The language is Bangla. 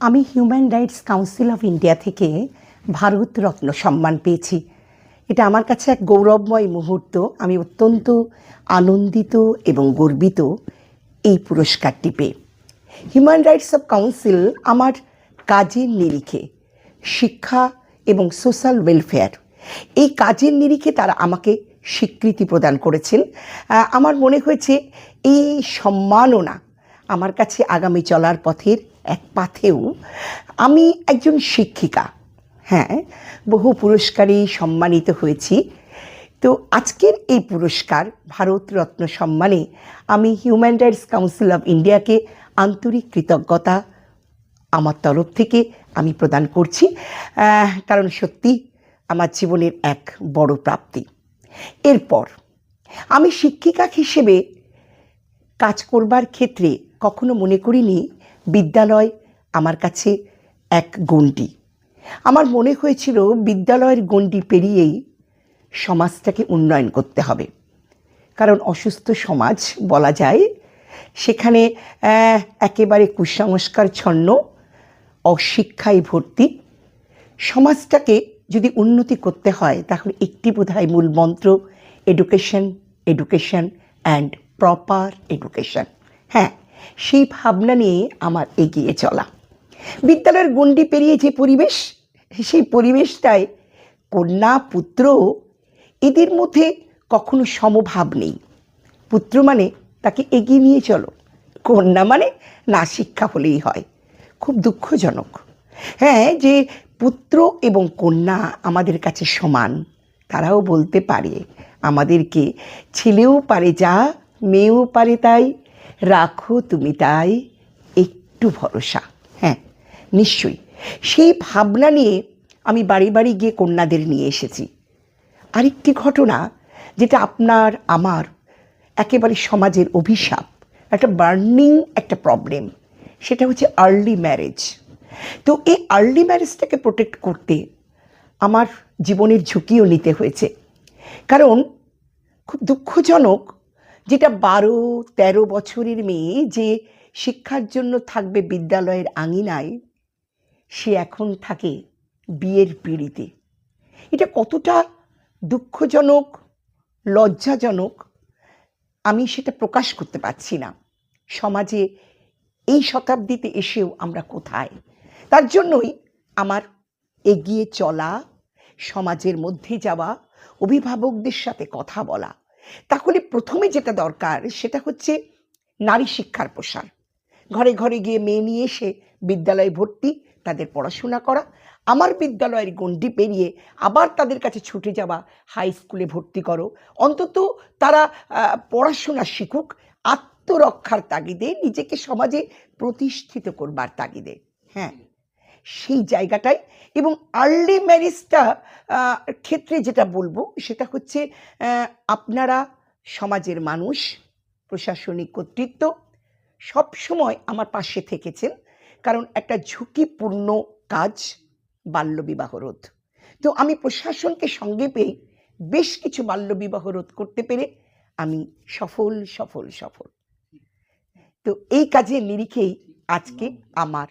আমি human rights council of India থেকে ভারত রত্ন সম্মান পেয়েছি। এটা আমার কাছে এক গৌরবময় মুহূর্ত। আমি অত্যন্ত আনন্দিত এবং গর্বিত এই পুরস্কারটি পেয়ে। হিউম্যান রাইটস অফ কাউন্সিল আমার কাজের নিরিখে শিক্ষা এবং সোশ্যাল ওয়েলফেয়ার এই কাজের নিরিখে তারা আমাকে স্বীকৃতি প্রদান করেছেন। আমার মনে হয়েছে এই সম্মাননা আমার কাছে আগামী চলার পথের এক পাথেও আমি একজন শিক্ষিকা। হ্যাঁ বহু পুরস্কারে সম্মানিত হয়েছি। তো আজকের এই পুরস্কার ভারতরত্ন সম্মানে আমি হিউম্যান রাইটস কাউন্সিল অফ ইন্ডিয়াকে আন্তরিক কৃতজ্ঞতা আমার তরফ থেকে আমি প্রদান করছি কারণ সত্যি আমার জীবনের এক বড় প্রাপ্তি। এরপর আমি শিক্ষিকা হিসেবে কাজ করবার ক্ষেত্রে কখনো মনে করিনি বিদ্যালয় আমার কাছে এক গণ্ডি। আমার মনে হয়েছিল বিদ্যালয়ের গণ্ডি পেরিয়েই সমাজটাকে উন্নয়ন করতে হবে। কারণ অসুস্থ সমাজ বলা যায়, সেখানে একেবারে কুসংস্কার ছন্ন, অশিক্ষায় ভর্তি। সমাজটাকে যদি উন্নতি করতে হয়, তাহলে একটি বোধহয় মূল মন্ত্র education education and proper education হ্যাঁ সেই ভাবনা নিয়ে আমার এগিয়ে চলা। বিদ্যালয়ের গণ্ডি পেরিয়ে যে পরিবেশ, সেই পরিবেশটায় কন্যা, পুত্র, এদের মধ্যে কখনো সমভাব নেই। পুত্র মানে তাকে এগিয়ে নিয়ে চলো। কন্যা মানে না শিক্ষা হলেই হয়। খুব দুঃখজনক। হ্যাঁ যে পুত্র এবং কন্যা আমাদের কাছে সমান, তারাও বলতে পারে, আমাদেরকে ছেলেও পারে যা, মেয়েও পারে তাই রাখো তুমি তাই একটু ভরসা। হ্যাঁ নিশ্চয়ই। সেই ভাবনা নিয়ে আমি বাড়ি বাড়ি গিয়ে কন্যাদের নিয়ে এসেছি। আরেকটি ঘটনা যেটা আপনার, আমার একেবারে সমাজের অভিশাপ, একটা বার্নিং একটা প্রবলেম, সেটা হচ্ছে আর্লি ম্যারেজ তো এই আর্লি ম্যারেজটাকে প্রোটেক্ট করতে আমার জীবনের ঝুঁকিও নিতে হয়েছে। কারণ খুব দুঃখজনক যেটা বারো, তেরো বছরের মেয়ে যে শিক্ষার জন্য থাকবে বিদ্যালয়ের আঙিনায়, সে এখন থাকে বিয়ের পিড়িতে। এটা কতটা দুঃখজনক, লজ্জাজনক, আমি সেটা প্রকাশ করতে পারছি না। সমাজে এই শতাব্দীতে এসেও আমরা কোথায়? তার জন্যই আমার এগিয়ে চলা, সমাজের মধ্যে যাওয়া, অভিভাবকদের সাথে কথা বলা তাহলে প্রথমে যেটা দরকার সেটা হচ্ছে নারী শিক্ষার প্রসার। ঘরে ঘরে গিয়ে মেয়ে নিয়ে এসে বিদ্যালয়ে ভর্তি, তাদের পড়াশোনা করা, আমার বিদ্যালয়ের গণ্ডি পেরিয়ে আবার তাদের কাছে ছুটে যাওয়া, হাই স্কুলে ভর্তি করো। অন্তত তারা পড়াশোনা শিখুক, আত্মরক্ষার তাগিদে, নিজেকে সমাজে প্রতিষ্ঠিত করবার তাগিদে। হ্যাঁ? সেই জায়গাটাই এবং আর্লি ম্যারেজটা ক্ষেত্রে যেটা বলব সেটা হচ্ছে আপনারা সমাজের মানুষ প্রশাসনিক কর্তৃত্ব সব সময় আমার পাশে থেকেছেন কারণ একটা ঝুঁকিপূর্ণ কাজ বাল্যবিবাহ রোধ। তো আমি প্রশাসনকে সঙ্গে পেয়ে বেশ কিছু বাল্যবিবাহ রোধ করতে পেরে আমি সফল সফল সফল। তো এই কাজের নিরিখেই আজকে আমার